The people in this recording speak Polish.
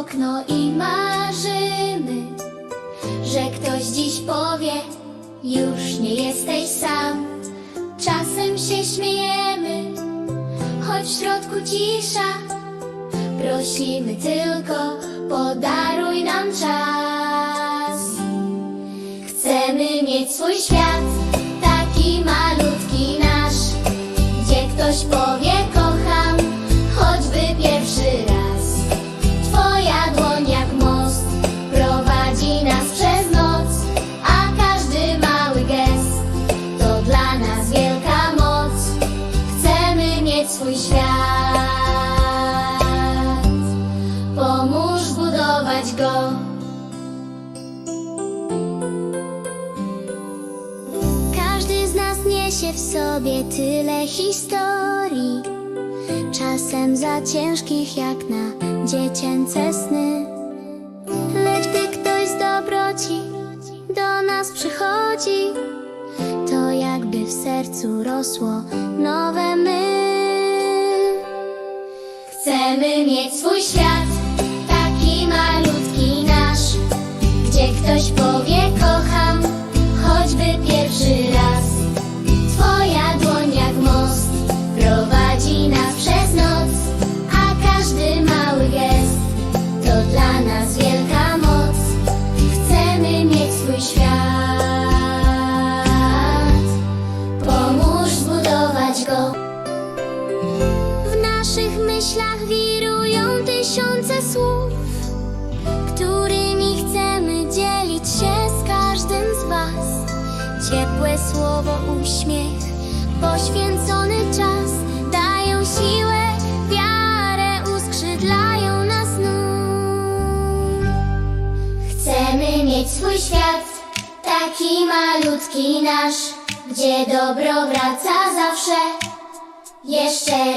okno i marzymy, że ktoś dziś powie, już nie jesteś sam. Czasem się śmiejemy, choć w środku cisza. Prosimy tylko, podaruj nam czas. Chcemy mieć swój świat, taki malutki nasz, gdzie ktoś powie świat. Pomóż budować go. Każdy z nas niesie w sobie tyle historii, czasem za ciężkich jak na dziecięce sny. Lecz gdy ktoś z dobroci do nas przychodzi, to jakby w sercu rosło nowe my. Chcemy mieć swój świat, taki malutki nasz, gdzie ktoś powie kocham, choćby pierwszy raz. Twoja dłoń jak most prowadzi nas przez noc, a każdy mały gest to dla nas wielka moc. Chcemy mieć swój świat, pomóż zbudować go. W naszych myślach wirują tysiące słów, którymi chcemy dzielić się z każdym z Was. Ciepłe słowo, uśmiech, poświęcony czas dają siłę, wiarę, uskrzydlają nas znów. Chcemy mieć swój świat, taki malutki nasz, gdzie dobro wraca zawsze. Jeszcze